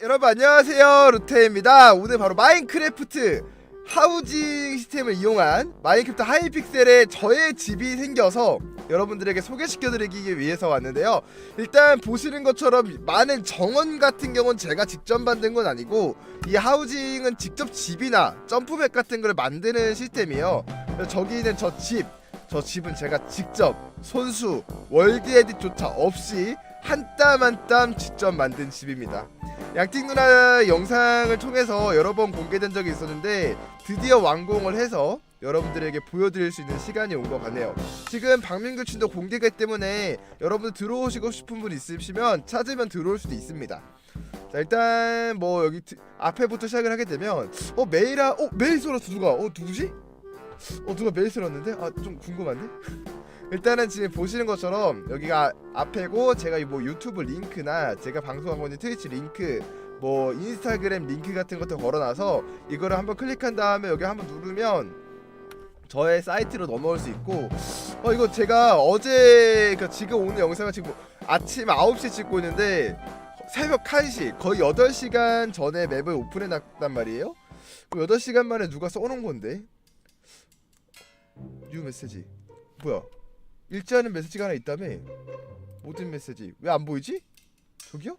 여러분 안녕하세요. 루테입니다. 오늘 바로 마인크래프트 하우징 시스템을 이용한 마인크래프트 하이픽셀에 저의 집이 생겨서 여러분들에게 소개시켜드리기 위해서 왔는데요. 일단 보시는 것처럼 많은 정원 같은 경우는 제가 직접 만든 건 아니고 이 하우징은 직접 집이나 점프백 같은 걸 만드는 시스템이에요. 저기 있는 저 집, 저 집은 제가 직접 손수 월드 에딧조차 없이 한 땀 한 땀 직접 만든 집입니다 양띵 누나 영상을 통해서 여러 번 공개된 적이 있었는데 드디어 완공을 해서 여러분들에게 보여드릴 수 있는 시간이 온 것 같네요. 지금 박민규 춘도 공개기 때문에 여러분 들어오시고 싶은 분 있으시면 찾으면 들어올 수도 있습니다. 자 일단 뭐 여기 드- 앞에부터 시작을 하게 되면 어 메일아 어 메일 썰었어 누가 어 누구지? 어 누가 메일 썰었는데 아 좀 궁금한데 일단은 지금 보시는 것처럼 여기가 앞에고 제가 뭐 유튜브 링크나 제가 방송하고 있는 트위치 링크 뭐 인스타그램 링크 같은 것도 걸어놔서 이거를 한번 클릭한 다음에 여기 한번 누르면 저의 사이트로 넘어올 수 있고 어 이거 제가 어제 그 지금 오늘 영상을 지금 아침 9시에 찍고 있는데 새벽 1시 거의 8시간 전에 맵을 오픈해 놨단 말이에요. 그 8시간 만에 누가 써놓은 건데? 뉴 메시지. 뭐야 않은 메시지가 하나 있다며 모든 메시지 왜 안 보이지? 저기요?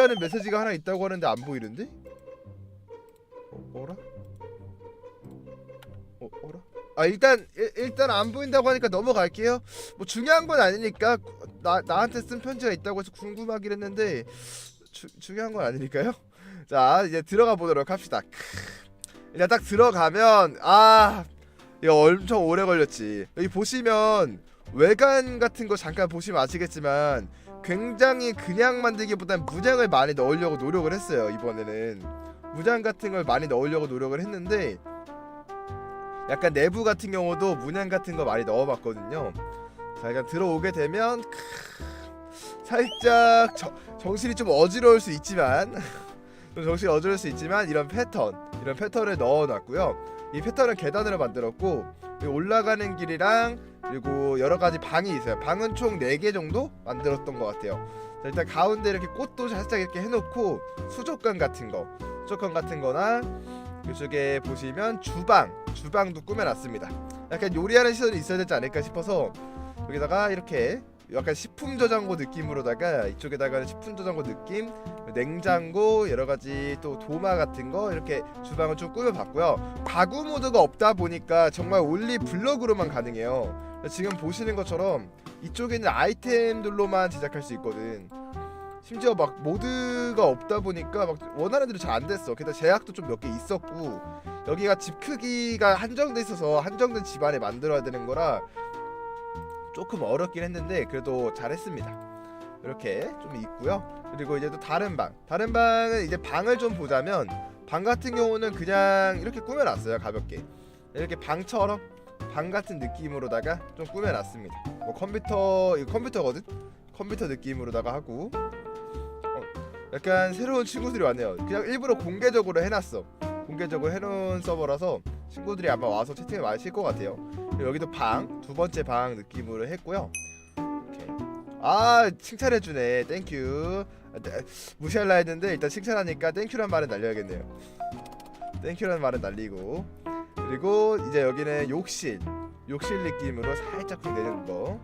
않은 메시지가 하나 있다고 하는데 안 보이는데? 어, 어라? 어, 어라? 아 일단 일, 일단 안 보인다고 하니까 넘어갈게요. 뭐 중요한 건 아니니까 나 나한테 쓴 편지가 있다고 해서 궁금하긴 했는데 주, 중요한 건 아니니까요. 자 이제 들어가 보도록 합시다. 크. 일단 딱 들어가면 아 이거 엄청 오래 걸렸지. 여기 보시면 외관 같은 거 잠깐 보시면 아시겠지만 굉장히 그냥 만들기보단 문양을 많이 넣으려고 노력을 했어요 이번에는. 문양 같은 걸 많이 넣으려고 노력을 했는데 약간 내부 같은 경우도 문양 같은 거 많이 넣어봤거든요. 자 일단 들어오게 되면 크, 살짝 저- 정신이 좀 어지러울 수 있지만 좀 정신이 어지러울 수 있지만 이런 패턴 이런 패턴을 넣어놨고요 이 패턴은 계단으로 만들었고 올라가는 길이랑 그리고 여러 가지 방이 있어요. 방은 총 4개 정도 만들었던 것 같아요. 자, 일단 가운데 이렇게 꽃도 살짝 이렇게 해놓고 수족관 같은 거, 수족관 같은 거나 이쪽에 보시면 주방, 주방도 꾸며놨습니다. 약간 요리하는 시설이 있어야 되지 않을까 싶어서 여기다가 이렇게 약간 식품 저장고 느낌으로다가 이쪽에다가 식품 저장고 느낌, 냉장고 여러 가지 또 도마 같은 거 이렇게 주방을 좀 꾸며봤고요. 가구 모드가 없다 보니까 정말 올리 블럭으로만 가능해요. 지금 보시는 것처럼 이쪽에 있는 아이템들로만 제작할 수 있거든. 심지어 막 모드가 없다 보니까 막 원하는 대로 잘 안 됐어. 게다가 제약도 좀 몇 개 있었고 여기가 집 크기가 한정돼 있어서 한정된 집 안에 만들어야 되는 거라 조금 어렵긴 했는데 그래도 잘했습니다. 이렇게 좀 있고요. 그리고 이제 또 다른 방. 다른 방은 이제 방을 좀 보자면 방 같은 경우는 그냥 이렇게 꾸며놨어요. 가볍게 이렇게 방처럼 방 같은 느낌으로다가 좀 꾸며놨습니다. 뭐 컴퓨터 이거 컴퓨터거든. 컴퓨터 느낌으로다가 하고 어, 약간 새로운 친구들이 왔네요. 그냥 일부러 공개적으로 해놨어. 공개적으로 해놓은 서버라서 친구들이 아마 와서 채팅을 많이 칠 것 같아요. 여기도 방 두 번째 방 느낌으로 했고요. 이렇게 아 칭찬해주네. 땡큐. 아, 네, 무시할라 했는데 일단 칭찬하니까 땡큐란 말은 날려야겠네요. 땡큐란 말은 날리고 그리고 이제 여기는 욕실 욕실 느낌으로 살짝 좀 내는 거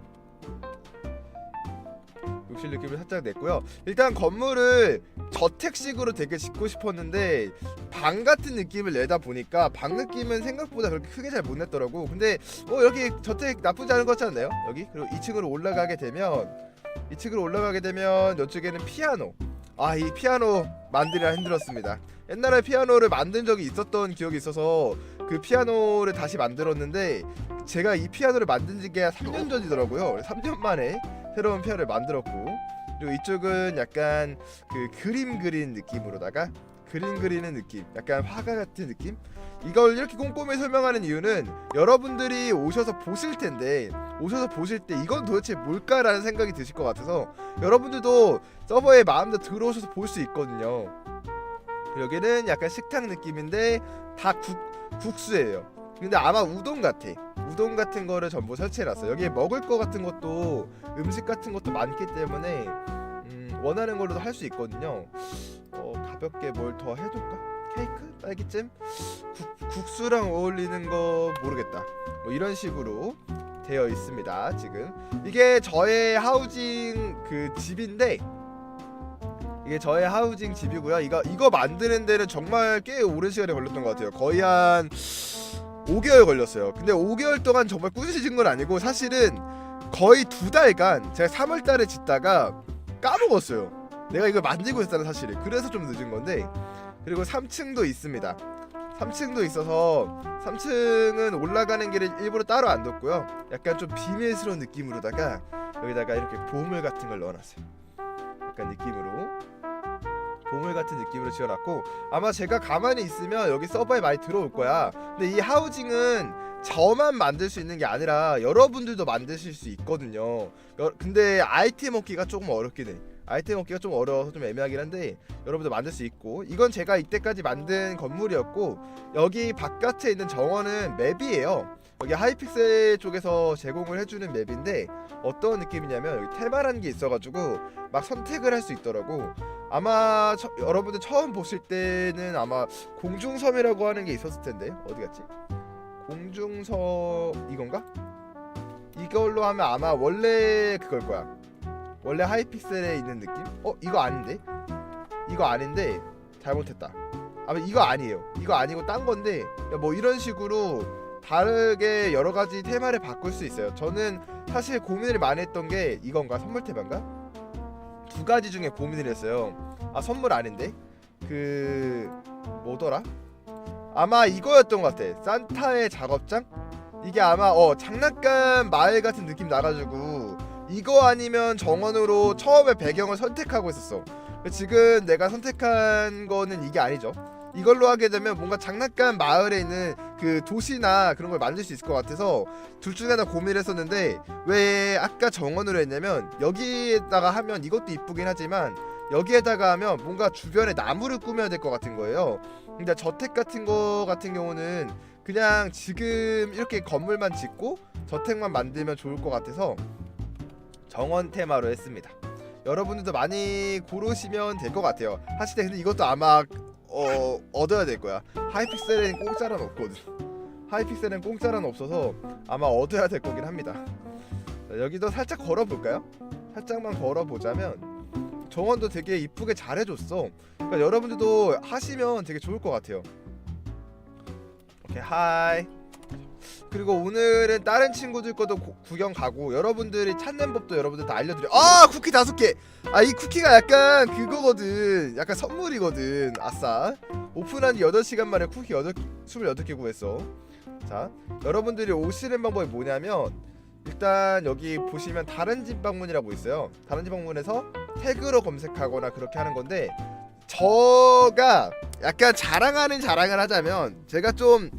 욕실 느낌을 살짝 냈고요. 일단 건물을 저택식으로 되게 짓고 싶었는데 방 같은 느낌을 내다 보니까 방 느낌은 생각보다 그렇게 크게 잘 못 냈더라고. 근데 어 여기 저택 나쁘지 않은 것 같지 않나요? 여기? 그리고 2층으로 올라가게 되면 2층으로 올라가게 되면 이쪽에는 피아노. 아 이 피아노 만들기가 힘들었습니다. 옛날에 피아노를 만든 적이 있었던 기억이 있어서 그 피아노를 다시 만들었는데 제가 이 피아노를 만든 지가 3년 전이더라고요. 3년 만에 새로운 피아노를 만들었고 그리고 이쪽은 약간 그 그림 그리는 느낌으로다가 그림 그리는 느낌, 약간 화가 같은 느낌. 이걸 이렇게 꼼꼼히 설명하는 이유는 여러분들이 오셔서 보실 텐데 오셔서 보실 때 이건 도대체 뭘까라는 생각이 드실 것 같아서 여러분들도 서버에 마음대로 들어오셔서 볼 수 있거든요. 여기는 약간 식탁 느낌인데 다 국, 국수예요. 근데 아마 우동 같아. 우동 같은 거를 전부 설치해놨어. 여기에 먹을 거 같은 것도 음식 같은 것도 많기 때문에 음, 원하는 걸로도 할 수 있거든요. 어, 가볍게 뭘 더 해둘까? 케이크? 딸기잼? 국, 국수랑 어울리는 거 모르겠다. 뭐 이런 식으로 되어 있습니다. 지금 이게 저의 하우징 그 집인데 이게 저의 하우징 집이고요. 이거 이거 만드는 데는 정말 꽤 오랜 시간이 걸렸던 것 같아요. 거의 한 5개월 걸렸어요. 근데 5개월 동안 정말 짓은 건 아니고 사실은 거의 두 달간 제가 3월 달에 짓다가 까먹었어요. 내가 이걸 만들고 있었다는 사실을. 그래서 좀 늦은 건데 그리고 3층도 있습니다. 3층도 있어서 3층은 올라가는 길에 일부러 따로 안 뒀고요. 약간 좀 비밀스러운 느낌으로다가 여기다가 이렇게 보물 같은 걸 넣어놨어요. 약간 느낌으로 보물 같은 느낌으로 지어놨고 아마 제가 가만히 있으면 여기 서버에 많이 들어올 거야. 근데 이 하우징은 저만 만들 수 있는 게 아니라 여러분들도 만드실 수 있거든요. 여- 근데 아이템 얻기가 조금 어렵긴 해. 아이템 얻기가 좀 어려워서 좀 애매하긴 한데 여러분들 만들 수 있고 이건 제가 이때까지 만든 건물이었고 여기 바깥에 있는 정원은 맵이에요. 여기 하이픽셀 쪽에서 제공을 해주는 맵인데 어떤 느낌이냐면 여기 테마라는 게 있어가지고 막 선택을 할 수 있더라고. 아마 처- 여러분들 처음 보실 때는 아마 공중섬이라고 하는 게 있었을 텐데 어디 갔지? 공중섬 이건가? 이걸로 하면 아마 원래 그걸 거야. 원래 하이픽셀에 있는 느낌? 어 이거 아닌데? 이거 아닌데 잘못했다. 아마 이거 아니에요. 이거 아니고 딴 건데 뭐 이런 식으로 다르게 여러 가지 테마를 바꿀 수 있어요. 저는 사실 고민을 많이 했던 게 이건가 선물 테마인가? 두 가지 중에 고민을 했어요. 아 선물 아닌데 그 뭐더라? 아마 이거였던 것 같아. 산타의 작업장? 이게 아마 어 장난감 마을 같은 느낌 나가지고 이거 아니면 정원으로 처음에 배경을 선택하고 있었어. 지금 내가 선택한 거는 이게 아니죠. 이걸로 하게 되면 뭔가 장난감 마을에 있는 그 도시나 그런 걸 만들 수 있을 것 같아서 둘 중에 하나 고민을 했었는데 왜 아까 정원으로 했냐면 여기에다가 하면 이것도 이쁘긴 하지만 여기에다가 하면 뭔가 주변에 나무를 꾸며야 될 것 같은 거예요. 근데 저택 같은 거 같은 경우는 그냥 지금 이렇게 건물만 짓고 저택만 만들면 좋을 것 같아서 정원 테마로 했습니다. 여러분들도 많이 고르시면 될 것 같아요. 때 근데 이것도 아마 어, 얻어야 될 거야. 하이픽셀은 공짜는 없거든. 하이픽셀은 공짜는 없어서 아마 얻어야 될 거긴 합니다. 자, 여기도 살짝 걸어볼까요? 살짝만 걸어보자면 정원도 되게 이쁘게 잘 해줬어. 그러니까 여러분들도 하시면 되게 좋을 것 같아요. 오케이 하이. 그리고 오늘은 다른 친구들 것도 고- 구경 가고 여러분들이 찾는 법도 여러분들 다 알려드려. 아 쿠키 다섯 개. 아 이 쿠키가 약간 그거거든. 약간 선물이거든. 아싸. 오픈한 지 8시간 만에 쿠키 8, 28개 구했어. 자 여러분들이 오시는 방법이 뭐냐면 일단 여기 보시면 다른 집 방문이라고 있어요. 다른 집 방문에서 태그로 검색하거나 그렇게 하는 건데 저가 약간 자랑하는 자랑을 하자면 제가 좀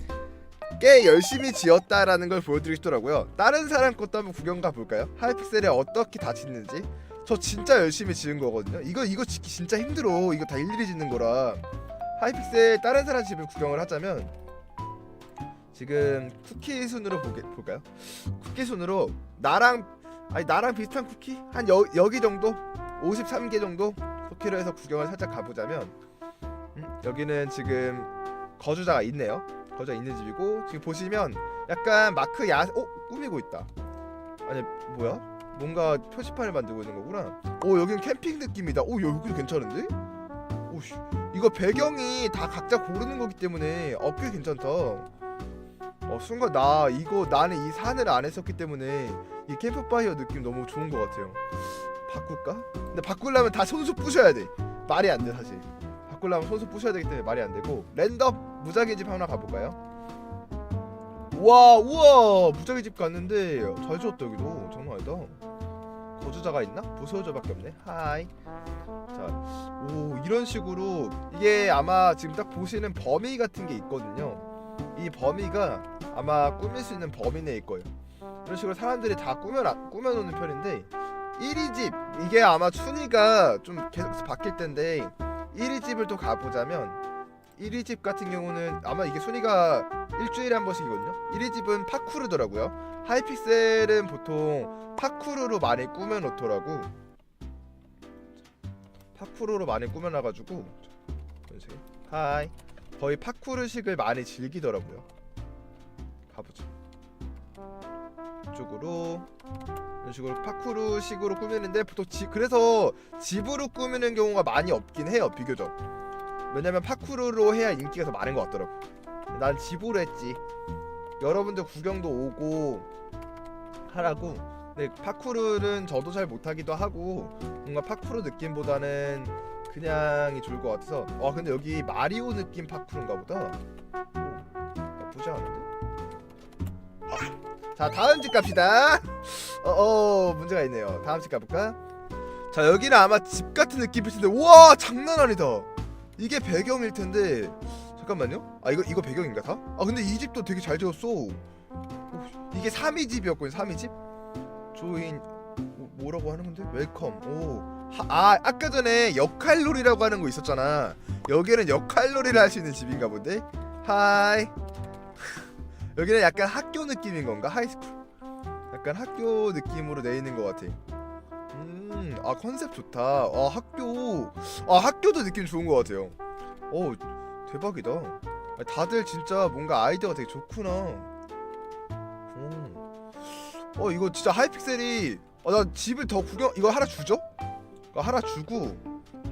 꽤 열심히 지었다라는 걸 보여드리고 싶더라고요. 다른 사람 것도 한번 구경 가 볼까요? 하이픽셀에 어떻게 다 짓는지. 저 진짜 열심히 지은 거거든요. 이거 이거 짓기 진짜 힘들어. 이거 다 일일이 짓는 거라. 하이픽셀 다른 사람 집을 구경을 하자면 지금 쿠키 순으로 보게, 볼까요? 쿠키 순으로 나랑 아니 나랑 비슷한 쿠키 한 여, 여기 정도 53개 정도 쿠키로 해서 구경을 살짝 가보자면 음, 여기는 지금 거주자가 있네요. 거주자 있는 집이고 지금 보시면 약간 마크 야 어? 꾸미고 있다. 아니 뭐야? 뭔가 표지판을 만들고 있는 거구나. 오 여기는 캠핑 느낌이다. 오 여기도 괜찮은데? 오씨 이거 배경이 다 각자 고르는 거기 때문에 어꽤 괜찮다. 어 순간 나 이거 나는 이 산을 안 했었기 때문에 이 캠프파이어 느낌 너무 좋은 것 같아요. 바꿀까? 근데 바꾸려면 다 손수 부셔야 돼. 말이 안 돼 사실. 바꾸려면 손수 부셔야 되기 때문에 말이 안 되고 랜덤 무작위 집 하나 가볼까요? 우와 우와 무작위 집 갔는데 잘 지었다 여기도 장난 아니다. 거주자가 있나? 부서저밖에 없네. 하이. 자, 오 이런 식으로 이게 아마 지금 딱 보시는 범위 같은 게 있거든요. 이 범위가 아마 꾸밀 수 있는 범위 내일 거예요. 이런 식으로 사람들이 다 꾸며 꾸며 놓는 편인데 1위 집 이게 아마 순위가 좀 계속 바뀔 텐데 1위 집을 또 가보자면 1위 집 같은 경우는 아마 이게 순위가 일주일에 한 번씩이거든요. 1위 집은 파쿠르더라고요. 하이픽셀은 보통 파쿠르로 많이 꾸며 놓더라고. 파쿠르로 많이 꾸며놔가지고. 하이 거의 파쿠르식을 많이 즐기더라고요. 가보자. 이쪽으로 이런 식으로 파쿠르 식으로 꾸미는데 보통 집 그래서 집으로 꾸미는 경우가 많이 없긴 해요 비교적. 왜냐면 파쿠르로 해야 인기가 더 많은 것 같더라고. 난 집으로 했지. 여러분들 구경도 오고 하라고. 근데 파쿠르는 저도 잘 못하기도 하고 뭔가 파쿠르 느낌보다는 그냥이 좋을 것 같아서. 와 근데 여기 마리오 느낌 파쿠르인가 보다. 오, 나쁘지 않은데. 아, 자 다음 집 갑시다. 어, 어 문제가 있네요. 다음 집 가볼까? 자 여기는 아마 집 같은 느낌일 텐데 와 장난 아니다. 이게 배경일 텐데 잠깐만요. 아 이거 이거 배경인가 다? 아 근데 이 집도 되게 잘 지었어. 오, 이게 3위 집이었거든 3위 집. 조인 뭐, 뭐라고 하는 건데? 웰컴. 오. 하, 아 아까 전에 역할놀이라고 하는 거 있었잖아. 여기는 역할놀이를 할 수 있는 집인가 본데. 하이. 여기는 약간 학교 느낌인 건가? 하이스쿨. 약간 학교 느낌으로 돼 있는 것 같아. 음, 아 컨셉 좋다. 아 학교, 아 학교도 느낌 좋은 것 같아요. 오, 대박이다. 아, 다들 진짜 뭔가 아이디어가 되게 좋구나. 음. 어 이거 진짜 하이픽셀이, 어, 나 집을 더 구경, 이거 하나 주죠? 이거 하나 주고,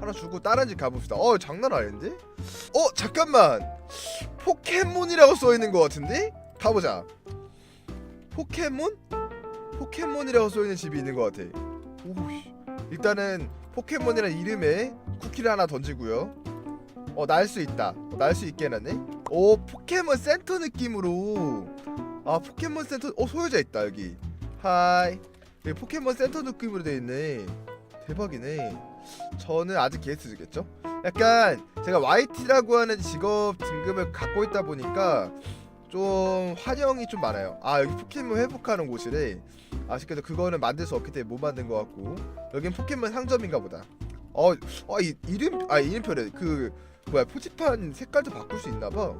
하나 주고 다른 집 가봅시다. 어 장난 아닌데? 어 잠깐만, 포켓몬이라고 써 있는 것 같은데? 가보자. 포켓몬? 포켓몬이라고 써 있는 집이 있는 것 같아. 오씨. 일단은 포켓몬이라는 이름에 쿠키를 하나 던지고요. 어 날 수 있다. 어, 날수 있게 해놨네. 오 포켓몬 센터 느낌으로. 아 포켓몬 센터. 어 소유자 있다 여기. 하이. 여기 포켓몬 센터 느낌으로 돼 있네. 대박이네. 저는 아직 게스트겠죠? 약간 제가 YT라고 하는 직업 등급을 갖고 있다 보니까 좀 환영이 좀 많아요. 아 여기 포켓몬 회복하는 곳이래. 아쉽게도 그거는 만들 수 없기 때문에 못 만든 것 같고 여긴 포켓몬 상점인가 보다. 어, 어 이, 이름 아 이름표래. 그 뭐야 표지판 색깔도 바꿀 수 있나 봐.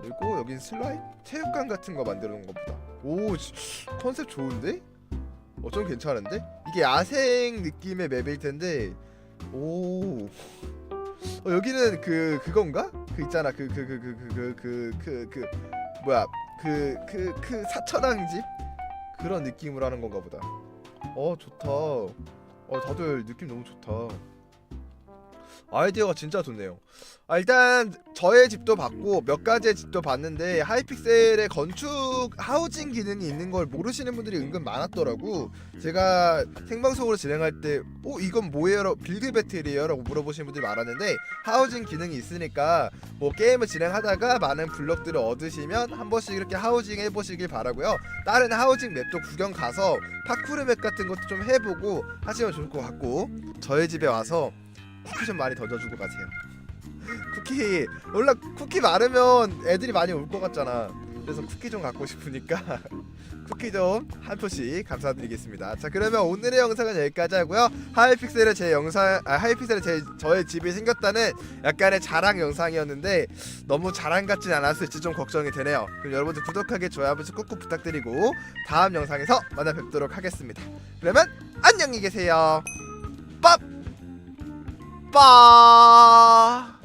그리고 여긴 슬라임 체육관 같은 거 만들어 놓은 것보다. 오 지- 컨셉 좋은데? 어좀 괜찮은데? 이게 야생 느낌의 맵일 텐데 오 어, 여기는 그 그건가? 그 있잖아 그 그 그 그 그 그 그 그 뭐야 그 그 그 사천왕 집 그런 느낌으로 하는 건가 보다. 어 좋다. 어 다들 느낌 너무 좋다. 아이디어가 진짜 좋네요. 아, 일단 저의 집도 봤고 몇 가지의 집도 봤는데 하이픽셀의 건축 하우징 기능이 있는 걸 모르시는 분들이 은근 많았더라고. 제가 생방송으로 진행할 때, 어 이건 뭐예요? 빌드 배틀이에요라고 물어보시는 분들이 많았는데 하우징 기능이 있으니까 뭐 게임을 진행하다가 많은 블럭들을 얻으시면 한 번씩 이렇게 하우징 해보시길 바라고요. 다른 하우징 맵도 구경 가서 파쿠르 맵 같은 것도 좀 해보고 하시면 좋을 것 같고 저희 집에 와서 쿠키 좀 많이 던져주고 가세요. 쿠키 원래 쿠키 많으면 애들이 많이 올 것 같잖아. 그래서 쿠키 좀 갖고 싶으니까 쿠키 좀 한 표씩 감사드리겠습니다. 자 그러면 오늘의 영상은 여기까지 하고요. 하이픽셀의 제 영상, 아, 하이픽셀의 제 저의 집이 생겼다는 약간의 자랑 영상이었는데 너무 자랑 같진 않았을지 좀 걱정이 되네요. 그럼 여러분들 구독하기 좋아요 한 번씩 꾹꾹 부탁드리고 다음 영상에서 만나 뵙도록 하겠습니다. 그러면 안녕히 계세요. 빠 빠.